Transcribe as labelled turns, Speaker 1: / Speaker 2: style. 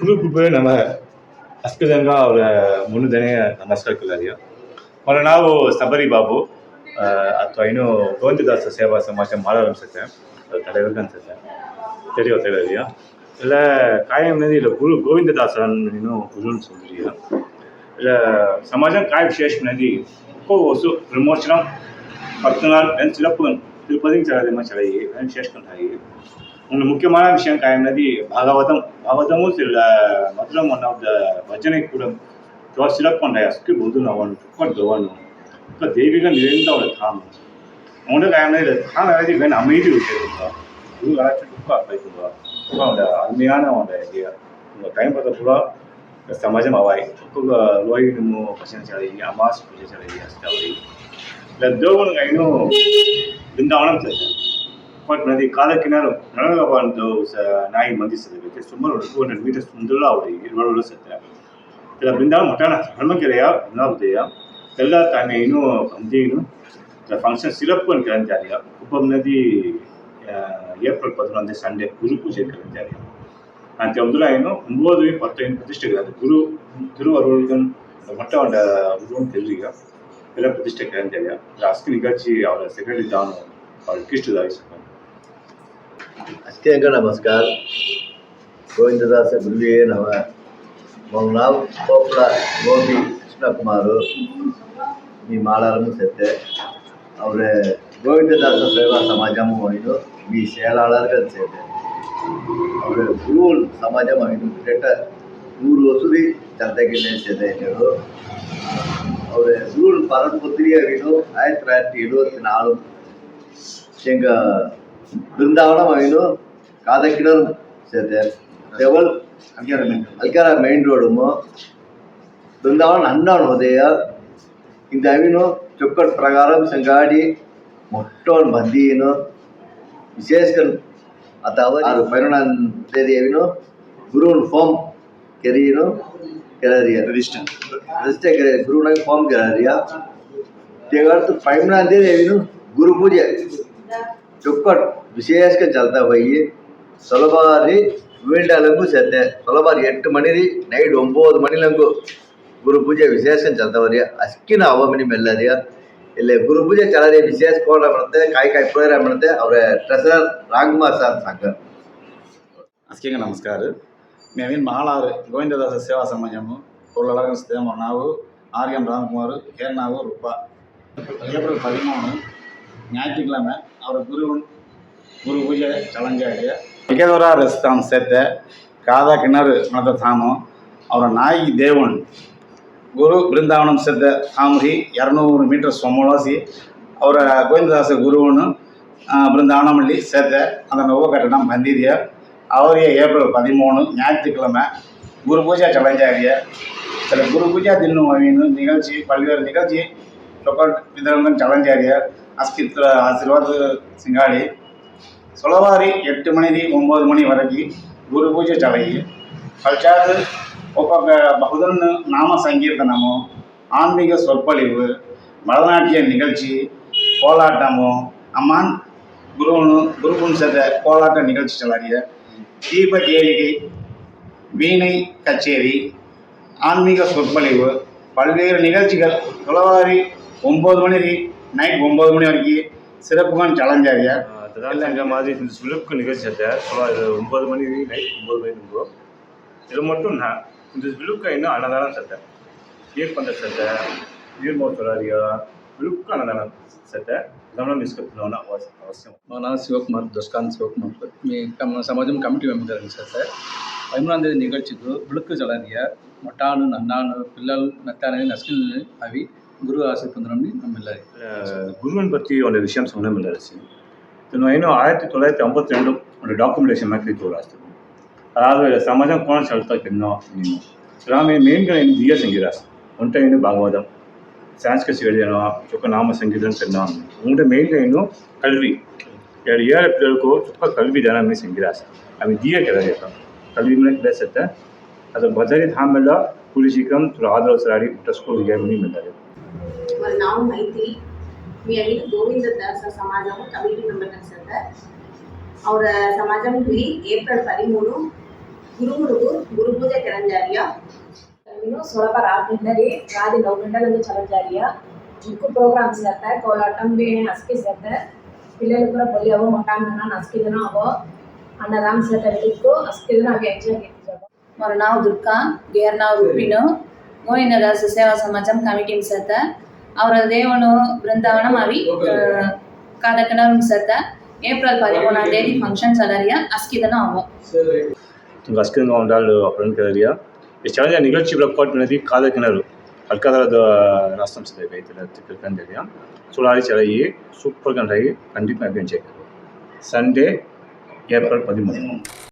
Speaker 1: ಹುಡುಗ ನಮ್ಮ ಅಸ್ಕದಂಗ ಅವರ ಮುನ್ನುದನೆ ನಮಸ್ಕಾರ ಕುಲಾರಿಯ ಅವರ ನಾವು ಸಬರಿ ಬಾಬು ಆ, ಅಥವಾ ಇನ್ನು ಗೋವಿಂದದಾಸ ಸೇವಾ ಸಮಾಜ ಮಾಡಲು ಅನ್ಸುತ್ತೆ ಅದು ತಲೆಬೇಕು ಅನ್ಸುತ್ತೆ தெரியும் தெரியாதியா இல்லை காயம் நதி இல்லை குரு கோவிந்ததாசன் இன்னும் குருன்னு சொல்றியா இல்லை சமாஜம் காய விசேஷம் நதி இப்போ వస్తు విమోచనం పద్నాలు నేను చిలప్పు తిరుపతికి చదివిన చదివి నేను చేసుకుంటాయి ಒಂದು முக்கியமான விஷயம் కాయనది భాగవతం భాగవతము మధురం వన్ ఆఫ్ ద భజన కూడా சிறப்பான அஸ்கு பொது நவன் பட் தவனும் இப்போ தெய்வீகம் நிறைந்த ஒரு தாமம் அவனோட காயம்னா தாம எழுதி வேணும் அமைதி விட்டுருக்கா குரு கலாச்சாரம் ரொம்ப அப்பாய்க்குவா ரொம்ப அவனோட அருமையான அவனோட ஐடியா உங்கள் டைம் பார்த்தா கூட சமாஜம் அவாய். ఒక్కొక్క లోయి నువ్వు పశ్చిమ చదివి అమాస్ పూజ చదివి అష్టావై ఇలా దేవునికి అయినా బృందావనం చేశాను ಬಟ್ ನದಿ ಕಾಲಕ್ಕಿನಾರು ನಳಗಪ್ಪ ಅಂತ ಸ ನಾಯಿ ಮಂದಿಸಬೇಕು ಸುಮಾರು ಒಂದು ಟೂ ಹಂಡ್ರೆಡ್ ಮೀಟರ್ಸ್ ಮುಂದೆಲ್ಲ ಅವ್ರಿಗೆ ಇರುವಳು ಸತ್ಯ ಇಲ್ಲ ಬೃಂದಾವನ ಮಠಾನ ಹನುಮಕೆರೆಯ ಬೃಂದಾವದಯ ಎಲ್ಲ ತಾನೇ ಏನು ಪಂದಿನು ಫಂಕ್ಷನ್ ಸಿರಪ್ ಅಂತ ಕೇಳ್ತಾರೆ ಕುಪ್ಪಂ ನದಿ ಏಪ್ರಿಲ್ ಪದಿನೊಂದು ಸಂಡೇ ಗುರು ಪೂಜೆ ಕೇಳ್ತಾರೆ ಅಂತ ಒಂದರ ಏನು ಒಂಬತ್ತು ಪತ್ತೈದು ಪ್ರತಿಷ್ಠೆಗಳು ಗುರು ತಿರುವರುಳಗನ್ ಮೊಟ್ಟ ಒಂದ ಗುರು ತಿಳಿಗ ಎಲ್ಲ ಪ್ರತಿಷ್ಠೆ ಕೇಳ್ತಾರೆ ಅಸ್ಕಿ ನಿಗಚ್ಚಿ ಅವರ ಸೆಕ್ರೆಟರಿ ತಾನು ಅವ್ರ अस्थियों
Speaker 2: का नमस्कार गोविंददास गुरुवे नम मग नाव कोपला गोपी ಕೃಷ್ಣಕುಮಾರ್ ಈ ಮಾಳಾರನ್ನು ಸತ್ತೆ ಅವರ ಗೋವಿಂದದಾಸ ಸೇವಾ ಸಮಾಜಮು ಹೋಯಿತು ಈ ಸೇಲಾಳರ್ಗಳು ಸೇತೆ ಅವರ ಗುರುವಲ್ ಸಮಾಜಮ ಹೋಯಿತು ಕೆಟ್ಟ ನೂರು ವಸುದಿ ಜನತೆಗೆ ಸೇದೆ ಹೇಳು ಅವರ ಗುರುವಲ್ ಪರಂಪುತ್ರಿಯರಿಗೂ ಆಯಿರತಿ ತೊಳ್ಳಾಯಿರತಿ எழுபத்தி நாலு எங்கள் பிருந்தாவனம் ஆகிடும் ಕಾದಕ್ಕಿಡಲ್ ಸೇತೆ ದೆವಲ್ ಅಲ್ಕಾರ ಮೇನ್ ರೋಡುಮು ಬೃಂದಾವನ ಹನ್ನೊಂದು ಹೋದೆಯ ಇಂದ ಅವಿನು ಚೊಕ್ಕಟ್ ಪ್ರಕಾರ ಸಂಗಾಡಿ ಮೊಟ್ಟೋನ್ ಬಂದೀನು ವಿಶೇಷ ಅಥವಾ ಅದು ಪೈರುಣಾನ್ ದೇವಿನು ಗುರುವನ್ ಫಾರ್ಮ್ ಕೆರಿಯನು ಕೆರಾರಿಯ ರಿಜಿಸ್ಟರ್ ರಿಜಿಸ್ಟರ್ ಕೆರ ಗುರುನಾಗ ಫಾರ್ಮ್ ಕೆರಾರಿಯ ತೆಗಾಡ್ತು ಪೈರುಣಾನ್ ದೇವಿನು ಗುರು ಪೂಜೆ ಚೊಕ್ಕಟ್ ವಿಶೇಷ ಚಲ್ತಾ ಹೋಗಿ ಸುಲಭಾರಿ ವೀಳ್ಯಲಂಗು ಸೇತೆ ಸುಲಭಾರಿ ಎಂಟು ಮಣಿ ರೀ ನೈಟ್ ಒಂಬತ್ತು ಮಣಿಲಂಗು ಗುರು ಪೂಜೆ ವಿಶೇಷ ಚಲ್ತವರಿ ಅಸ್ಕಿನ ಅವಮಿನಿ ಮೆಲ್ಲರಿಯ ಇಲ್ಲಿ ಗುರು ಪೂಜೆ ಚಲರಿ ವಿಶೇಷ ಪ್ರೋಗ್ರಾಮ್ ಇರುತ್ತೆ ಕಾಯಿ ಕಾಯಿ ಪ್ರೋಗ್ರಾಮ್ ಇರುತ್ತೆ ಅವರ ಟ್ರೆಸರ್ ರಾಗ್ಮಾ ಸರ್ ಸಾಕರ್
Speaker 3: ಅಸ್ಕಿಗೆ ನಮಸ್ಕಾರ ಮೇವಿನ ಮಾಳಾರು ಗೋವಿಂದದಾಸ ಸೇವಾ ಸಮಾಜಮು பொருளாளர்கள் சிதம்பரம் நாவு ஆர்எம் ராம்குமார் கேர்னாவு ருப்பா ஏப்ரல் பதிமூணு ஞாயிற்றுக்கிழமை அவர் குருவன் குரு பூஜை சலஞ்சாடிய ಮಿಗದವರ ರೆಸ್ತಾನ್ ಸೇತೆ ಕಾದ ಕಿಣರು ಮನದ ಧಾಮ ಅವರ ನಾಯಿ ದೇವಣ್ ಗುರು ಬೃಂದಾವನಂ ಸೇತೆ ತಾಮ್ರಿ ಎರಡುನೂರು ಮೀಟರ್ ಸೊಮ್ಮೊಳಸಿ ಅವರ ಗೋವಿಂದದಾಸ ಗುರುವನ್ನು பிருந்தாவனமல்லி சேர்த்த அந்த நோவ கட்டணம் பந்திதிய அவரிய ஏப்ரல் பதிமூணு ஞாயிற்றுக்கிழமை குரு பூஜா சலஞ்சாரிய சில குரு பூஜா தின்னு அவின்னு நிகழ்ச்சி பல்வேறு நிகழ்ச்சி சொக்கல் விதரங்கன் சலஞ்சாரிய அஸ்கித்ர ஆசீர்வாத் சிங்காடி துளவாரி எட்டு மணி ஒம்பது மணி வரைக்கும் ಗುರು ಪೂಜೆ ಚಲಯಿ ಪಶ್ಚಾತ್ ಒಬ್ಬ ಬಹುದನ್ನು ನಾಮ ಸಂಕೀರ್ತನಮೋ ஆன்மீக சொற்பொழிவு பரதநாட்டிய நிகழ்ச்சி கோலாட்டமோ அம்மான் குருவனு குருபும்சத்தை கோலாட்ட நிகழ்ச்சி செல்லாரிய தீப கேளிகை வீணை கச்சேரி ஆன்மீக சொற்பொழிவு பல்வேறு நிகழ்ச்சிகள் துளவாரி ஒம்பது மணி நைட் ஒம்பது மணி வரைக்கும் சிறப்புகள் சலஞ்சாரியார்
Speaker 1: அதுதான் எங்கள் மாதிரி இந்த சுலிப்பு நிகழ்ச்சி சொல்ல ஒன்பது மணி நைட் ஒன்பது மணி நம்புகிறோம் இது மட்டும் நான் இந்த விழுக்க இன்னும் அன்னதானம் சட்டை ஈர்ப்பந்த சட்டை ஈர்மோ சொல்லாரியா விழுக்க அன்னதானம் సైతే గమనం తీసుకెళ్తున్నాం
Speaker 4: అవసరం మన శివకుమార్ దుష్కాంత్ శివకుమార్ మీ సమాజం కమిటీ మెంబర్ సైతే పదిమూడొందేది నిగడ్చిద్దు బుడుక్కు జలరియ మొట్టాను నన్నాను పిల్లలు నత్తానని నస్కిల్ని అవి గురువు ఆశ పొందడం నమ్మిల్లారి
Speaker 1: గురువుని పత్తి వాళ్ళ విషయం సొన్నం ఇల్లాల్సింది నేను ఆయిరత్తి తొల్లాయిరత్తి అంబత్తి రెండు ಒಂದು ಡಾಕ್ಯುಮೆಂಟೇಷನ್ ಮ್ಯಾಕ್ರಿ ತೋರಿಸ್ತೀವಿ ಅದಾದಮೇಲೆ ಸಮಾಜ ಕೋಣ ಸೆಳ್ತಕ್ಕಿನ್ನೋ ನೀನು ರಾಮಿ ಮೇನ್ಗಳ ಏನು ದಿಯ ಸಂಗೀತ ಒಂಟ ಏನು ಭಾಗವತಂ ಸಂಸ್ಕೃತ ಹೇಳಿದನೋ ಚೊಕ್ಕ ನಾಮ ಸಂಗೀತಂ ತಿನ್ನೋ ಉಂಟು ಮೇನ್ಗ ಏನು ಕಲ್ವಿ ಎರಡು ಏಳು ಪಿల్లలకు ಚೊಕ್ಕ ಕಲ್ವಿ ಜನ ಮೇ ಸಂಗೀತ ಅವಿ ದಿಯ ಕೆಲಸ ಕಲ್ವಿ ಮೇಲೆ ಕೆಲಸ ಇತ್ತೆ ಅದು ಬದಲಿ ಧಾಮೆಲ್ಲ ಕುಲಿಸಿಕಂ ತುಳು ಆದರೋ ಸರಾಡಿ ಟಸ್ಕೋ ವಿಜಯ ಮನಿ ಬಂದಾರೆ
Speaker 5: मी आहे ಗೋವಿಂದದಾಸ ಸಮಾಜವು ಕಮಿಟಿ ಮೆಂಬರ್ ಅನ್ಸುತ್ತೆ ಅವರ ಸಮಾಜದಲ್ಲಿ ಏಪ್ರಿಲ್ ಹದಿಮೂರು గురుగురుగు గురు పూజ చలంజారియ
Speaker 6: నేను సోలపర ఆర్టిండరీ రాది నౌ గంటలకు చలంజారియ ముక్కు ప్రోగ్రామ్స్ చేస్తా కోలాటం వీణ నసికి చేస్తా పిల్లలు కూడా బొల్లి అవో మొట్టాను నసికిదన అవో అన్న రామ్ చేత వెళ్ళికు అస్కిదన అవి ఎంజాయ్
Speaker 7: మరో నావు దుర్గా గేర్ నావు రుప్పిను గోవిందదాసు సేవా సమాజం కమిటీ చేత ಅವರ ದೇವನು ಬೃಂದಾವನಂ ಅವಿ ಕಾರ್ಯಕ್ರಮ ಸತ ಏಪ್ರಿಲ್ ಪದಿಮೂನಾಂ தேதி ஃபங்க்ஷன் சலரியா அஸ்கிதன
Speaker 1: ஆகும் அஸ்கிதங்க உண்டால் அப்படின்னு கேளுறியா ಹೆಚ್ಚಾಗಿ ನಿಗಲ್ಚಿ ಬ್ಲಾಕ್ ಪಾಟ್ ನದಿ ಕಾದ ಕಿಣರು ಅಲ್ಕಾದರದ ನಾಸ್ತಂ ಸದ ಕೈತಲ ತಿಕ್ಕಂದಿರಿಯ ಸುಳಾರಿ ಚಲಯಿ ಸೂಪರ್ ಕಂಡಾಗಿ ಖಂಡಿತ ಅಭ್ಯಂಚೆ ಸಂಡೇ ಏಪ್ರಿಲ್ ಪದಿಮೂರು